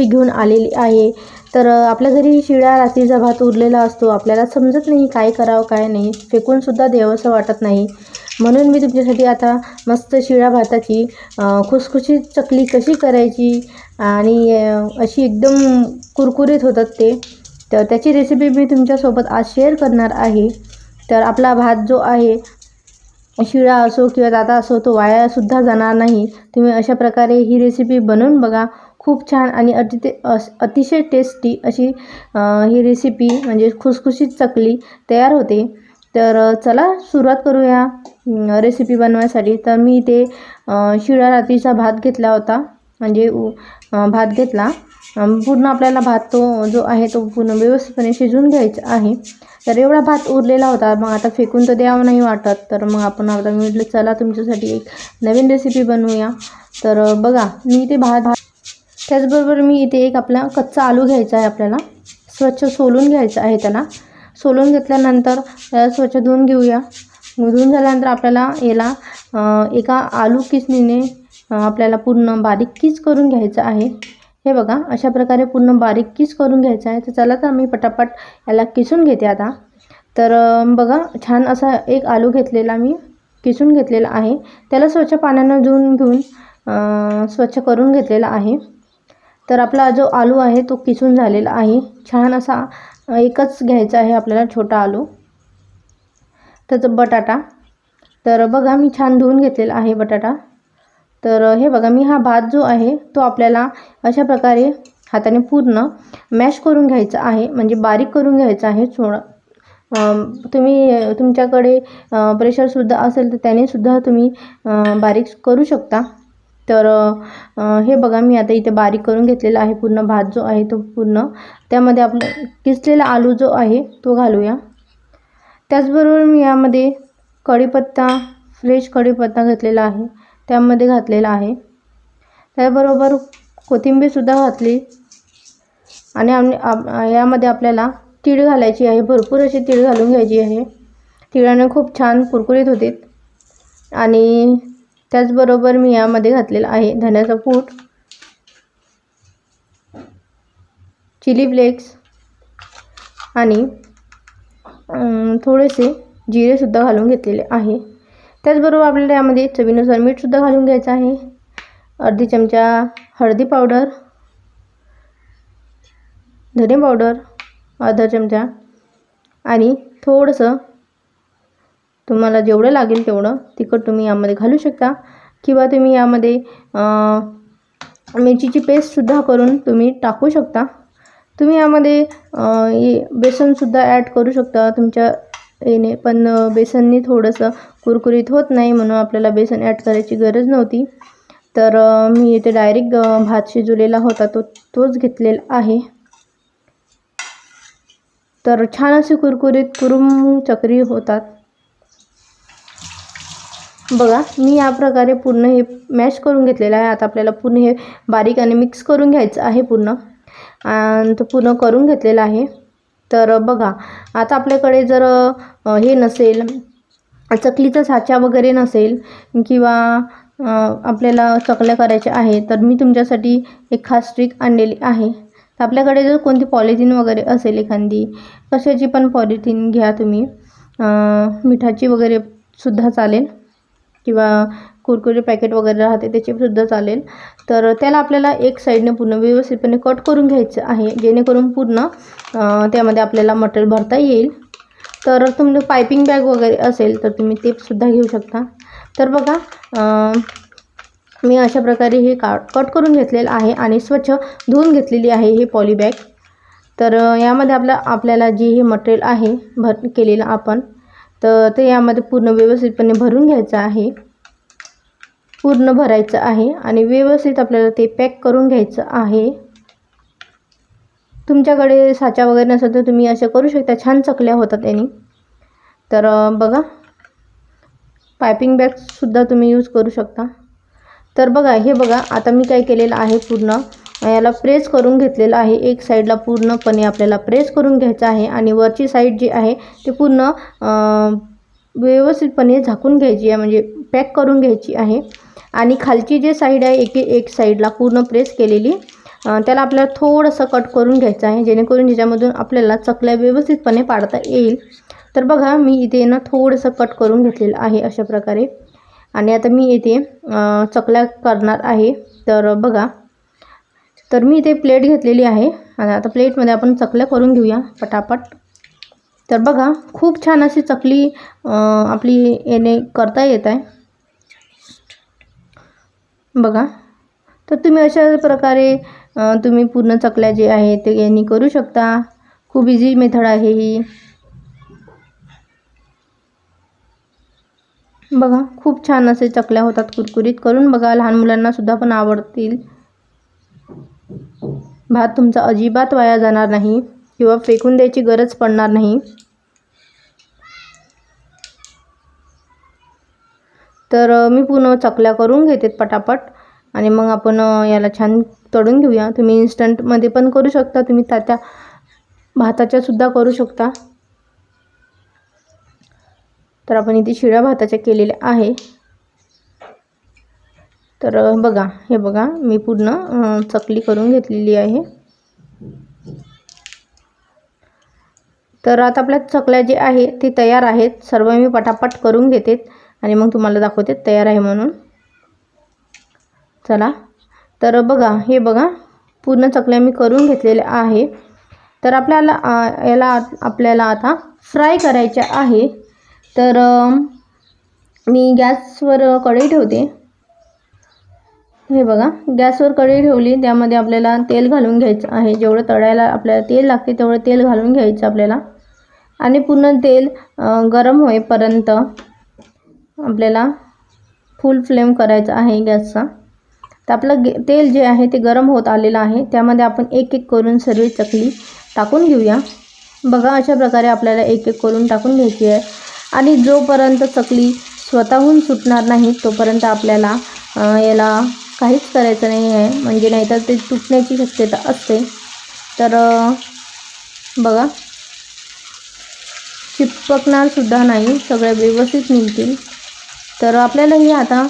Recipe घेऊन आलेली आहे. तर आपल्या घरी शिळा रात्रीचा भात उरलेला असतो. आपल्याला समजत नाही काय करावं काय नाही. फेकूनसुद्धा द्यावंसं वाटत नाही. म्हणून मी तुमच्यासाठी आता मस्त शिळा भाताची खुसखुशीत चकली कशी करायची आणि अशी एकदम कुरकुरीत होतात ते. तर त्याची रेसिपी मी तुमच्यासोबत आज शेअर करणार आहे. तर आपला भात जो आहे शिळा असो किंवा दाता असो तो वायासुद्धा जाणार नाही. तुम्ही अशा प्रकारे ही रेसिपी बनवून बघा. खूप छान आणि अति अस अतिशय टेस्टी अशी ही रेसिपी म्हणजे खुसखुशीत चकली तयार होते. तर चला सुरुवात करूया रेसिपी बनवायसाठी. तर मी इथे शिळ्या रात्रीचा भात घेतला होता. म्हणजे उ- भात घेतला. पूर्ण आपल्याला भात तो जो आहे तो पूर्ण व्यवस्थितपणे शिजवून घ्यायचा आहे. तर एवढा भात उरलेला होता. मग आता फेकून तर द्यावं नाही वाटत. तर मग आपण आता मी म्हटलं चला तुमच्यासाठी एक नवीन रेसिपी बनवूया. तर बघा मी इथे भात भात त्याचबरोबर मी इथे एक आपला कच्चा आलू घ्यायचा आहे आपल्याला. स्वच्छ सोलून घ्यायचं आहे त्याला. सोलून घेतल्यानंतर त्याला स्वच्छ धुवून घेऊया. मग धुवून झाल्यानंतर आपल्याला याला एका आलू किसणीने आपल्याला पूर्ण बारीक किस करून घ्यायचं आहे. हे बघा अशा प्रकारे पूर्ण बारीक किस करून घ्यायचं आहे. तर चला तर मी पटापट याला किसून घेते आता. तर बघा छान असा एक आलू घेतलेला मी किसून घेतलेला आहे. त्याला स्वच्छ पाण्यानं धुवून घेऊन स्वच्छ करून घेतलेला आहे. तर आपला जो आलू आहे तो किसून झालेला आहे. छान असा एकच घ्यायचा आहे आपल्याला छोटा आलू. त्याचं बटाटा. तर बघा मी छान धुवून घेतलेला आहे बटाटा. तर हे बघा मी हा भात जो आहे तो आपल्याला अशा प्रकारे हाताने पूर्ण मॅश करून घ्यायचा आहे. म्हणजे बारीक करून घ्यायचा आहे थोडा तुम्ही तुमच्याकडे प्रेशरसुद्धा असेल तर त्यानेसुद्धा तुम्ही बारीक करू शकता. तर हे बघा मी आता इथे बारीक करून घेतलेला आहे पूर्ण भात जो आहे तो पूर्ण. त्यामध्ये आपलं किसलेला आलू जो आहे तो घालूया. त्याचबरोबर मी यामध्ये कढीपत्ता फ्रेश कढीपत्ता घेतलेला आहे. त्यामध्ये घातलेला आहे. त्याबरोबर कोथिंबीरसुद्धा घातली. आणि आम आप- यामध्ये आपल्याला तीळ घालायची आहे. भरपूर अशी तीळ घालून घ्यायची आहे. तिळाने खूप छान कुरकुरीत होते. आणि त्याचबरोबर मी यामध्ये घातलेलं आहे धण्याचा पूट चिली फ्लेक्स आणि थोडेसे जिरेसुद्धा घालून घेतलेले आहे. त्याचबरोबर आपल्याला यामध्ये चवीनुसार मीठसुद्धा घालून घ्यायचं आहे. अर्धी चमचा हळदी पावडर धने पावडर अर्धा चमचा आणि थोडंसं तुम्हाला जेवढं लागेल तेवढं तिखट तुम्ही यामध्ये घालू शकता. किंवा तुम्ही यामध्ये मिरचीची पेस्टसुद्धा करून तुम्ही टाकू शकता. तुम्ही यामध्ये बेसनसुद्धा ॲड करू शकता. तुमच्या येणे पण बेसननी थोडंसं कुरकुरीत होत नाही म्हणून आपल्याला बेसन ॲड करायची गरज नव्हती. तर मी इथे डायरेक्ट भात शिजवलेला होता. तो तोच घेतलेला आहे. तर छान असे कुरकुरीत कुरुम चकरी होतात. बघा मी या प्रकारे पूर्ण हे मॅश करून घेतलेलं आहे. आता आपल्याला पूर्ण हे बारीक आणि मिक्स करून घ्यायचं आहे पूर्ण. आणि तो पूर्ण करून घेतलेला आहे. तर बघा आता आपल्याकडे जर हे नसेल चकलीचा साचा वगैरे नसेल किंवा आपल्याला चकल्या करायच्या आहे तर मी तुमच्यासाठी एक खास ट्रिक आणलेली आहे. तर आपल्याकडे जर कोणती पॉलिथिन वगैरे असेल एखादी कशाची पण पॉलिथिन घ्या तुम्ही. मिठाची वगैरे सुद्धा चालेल. किंवा कुरकुरे पॅकेट वगैरे राहते त्याचे सुद्धा चालेल. तर त्याला आपल्याला एक साईडने पूर्ण व्यवस्थितपणे कट करून घ्यायचं आहे. जेणेकरून पूर्ण त्यामध्ये आपल्याला मटेरियल भरता येईल. तर तुमचं पायपिंग बॅग वगैरे असेल तर तुम्ही ते सुद्धा घेऊ शकता. तर बघा मी अशा प्रकारे हे का कट करून घेतलेलं आहे आणि स्वच्छ धुवून घेतलेली आहे हे पॉली बॅग तर यामध्ये आपल्या आपल्याला जे हे मटेरियल आहे भर केलेलं आपण तर ते यामध्ये पूर्ण व्यवस्थितपणे भरून घ्यायचं आहे. पूर्ण भरायचं आहे आणि व्यवस्थित आपल्याला ते पॅक करून घ्यायचं आहे. तुमच्याकडे साचा वगैरे नसेल तर तुम्ही असं करू शकता. छान चकल्या होतात त्यांनी. तर बघा. पायपिंग बॅगसुद्धा तुम्ही यूज करू शकता. तर बघा हे बघा. आता मी काय केलेलं आहे पूर्ण. याला प्रेस करून घेतलेलं आहे. एक साईडला पूर्णपणे आपल्याला प्रेस करून घ्यायचं आहे आणि वरची साईड जी आहे ती पूर्ण व्यवस्थितपणे झाकून घ्यायची आहे म्हणजे पॅक करून घ्यायची आहे. आणि खालची जी साईड आहे एक एक साईडला पूर्ण प्रेस केलेली त्याला आपल्याला थोडंसं कट करून घ्यायचं आहे जेणेकरून ज्याच्यामधून आपल्याला चकल्या व्यवस्थितपणे पाडता येईल. तर बघा मी इथे ना थोडंसं कट करून घेतलेलं आहे अशा प्रकारे. आणि आता मी इथे चकल्या करणार आहे. तर बघा तर मी इथे प्लेट घेतलेली आहे. आणि आता प्लेटमध्ये आपण चकल्या करून घेऊया पटापट. तर बघा खूप छान अशी चकली आपली येणे करता येत आहे. बघा. तर तुम्ही अशा प्रकारे तुम्ही पूर्ण चकल्या जे आहे ते यांनी करू शकता. खूप इझी मेथड आहे ही. बघा खूप छान असे चकल्या होतात कुरकुरीत करून. बघा लहान मुलांनासुद्धा पण आवडतील. भात तुमचा अजिबात वाया जाणार नाही किंवा फेकून द्यायची गरज पडणार नाही. तर मी पूर्ण चकल्या करून घेते पटापट आणि मग आपण याला छान तळून घेऊया. तुम्ही इन्स्टंटमध्ये पण करू शकता तुम्ही तात्या भाताच्या सुद्धा करू शकता. तर आपण इथे शिळ्या भाताच्या केलेल्या आहे. तर बघा हे बघा मी पूर्ण चकली करून घेतलेली आहे. तर आता आपल्या चकल्या जे आहे ते तयार आहेत. सर्व मी पटापट करून घेते आणि मग तुम्हाला दाखवते तयार आहे म्हणून. चला. तर बघा हे बघा पूर्ण चकल्या मी करून घेतलेल्या आहे. तर आपल्याला याला आपल्याला आता फ्राय करायच्या आहे. तर मी गॅसवर कढई ठेवते. हे बघा गॅसवर कढई ठेवली त्यामध्ये आपल्याला तेल घालून घ्यायचं आहे. जेवढं तळायला आपल्याला तेल लागते तेवढं तेल घालून घ्यायचं आपल्याला. आणि पूर्ण तेल गरम होईपर्यंत आपल्याला फुल फ्लेम करायचं आहे गॅसचा. तर आपलं गे तेल जे आहे ते गरम होत आलेलं आहे. त्यामध्ये आपण एक एक करून सर्व चकली टाकून घेऊया. बघा अशा प्रकारे आपल्याला एक एक करून टाकून घ्यायची आहे. आणि जोपर्यंत चकली स्वतःहून सुटणार नाही तोपर्यंत आपल्याला याला काहीच करायचं नाही आहे म्हणजे नाहीतर ते तुटण्याची शक्यता असते. तर बघा. चिपकणारसुद्धा नाही. सगळ्या व्यवस्थित निघतील. तर आपल्याला हे आता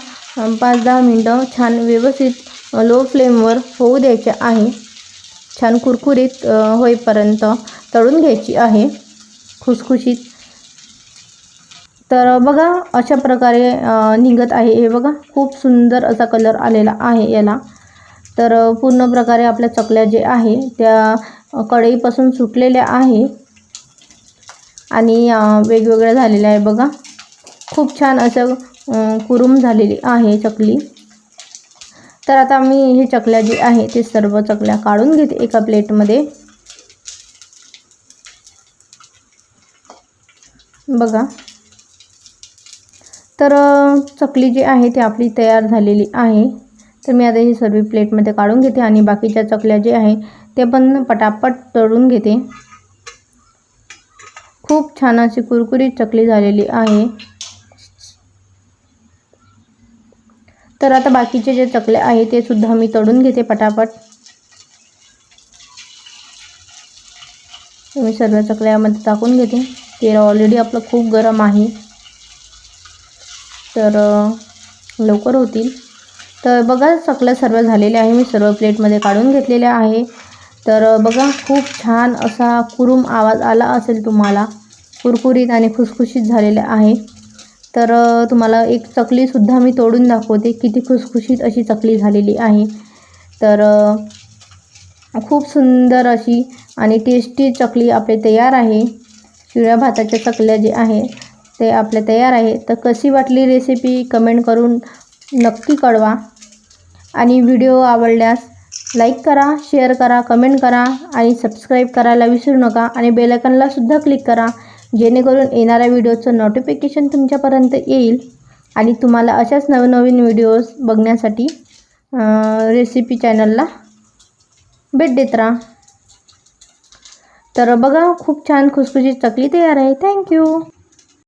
पाच दहा मिनटं छान व्यवस्थित लो फ्लेमवर होऊ द्यायचे आहे. छान कुरकुरीत होईपर्यंत तळून घ्यायची आहे. खुसखुशीत. तर बघा अशा प्रकारे निघत आहे. हे बघा खूप सुंदर असा कलर आलेला आहे याला. तर पूर्ण प्रकारे आपल्या चकल्या जे आहे त्या कढईपासून सुटलेल्या आहे. आणि वेगवेगळ्या झालेल्या आहे बघा. खूप छान असं कुरुम झालेली आहे चकली. तर आता मी हे चकल्या जे आहे ते सर्व चकल्या काढून घेते एका प्लेटमध्ये. बघा. तर चकली जी आहे ती आपली तयार झालेली आहे. तर मी आता ही सर्व प्लेटमध्ये काढून घेते आणि बाकीच्या चकल्या जे आहे ते पण पटापट तळून घेते. खूप छान अशी कुरकुरीत चकली झालेली आहे. तर आता बाकीचे जे चकले आहे ते सुद्धा मी तळून घेते पटापट. मी सर्व चकल्यामध्ये टाकून घेते. तेल ऑलरेडी आपलं खूप गरम आहे. तर लवकर होतील. तर बघा चकल्या सर्व झालेले आहे. मी सर्व प्लेटमध्ये काढून घेतलेले आहे. तर बघा खूप छान असा कुरुम आवाज आला असेल तुम्हाला. कुरकुरीत आणि खुसखुशीत झालेल्या आहे. तर तुम्हाला एक चकलीसुद्धा मी तोडून दाखवते. किती खुसखुशीत अशी चकली झालेली आहे. तर खूप सुंदर अशी आणि टेस्टी चकली आपली तयार आहे. शिळ्या भाताच्या चकल्या जे आहे ते आपले तयार आहे. तर कशी वाटली रेसिपी कमेंट करून नक्की कळवा. आणि व्हिडिओ आवडल्यास लाईक करा शेअर करा कमेंट करा आणि सबस्क्राईब करायला विसरू नका. आणि बेलायकनलासुद्धा क्लिक करा. जेणेकरून येणाऱ्या व्हिडिओचं नोटिफिकेशन तुमच्यापर्यंत येईल. आणि तुम्हाला अशाच नवनवीन व्हिडिओज बघण्यासाठी रेसिपी चॅनलला भेट देत राहा. तर बघा खूप छान खुसखुशीत चकली तयार आहे. थँक्यू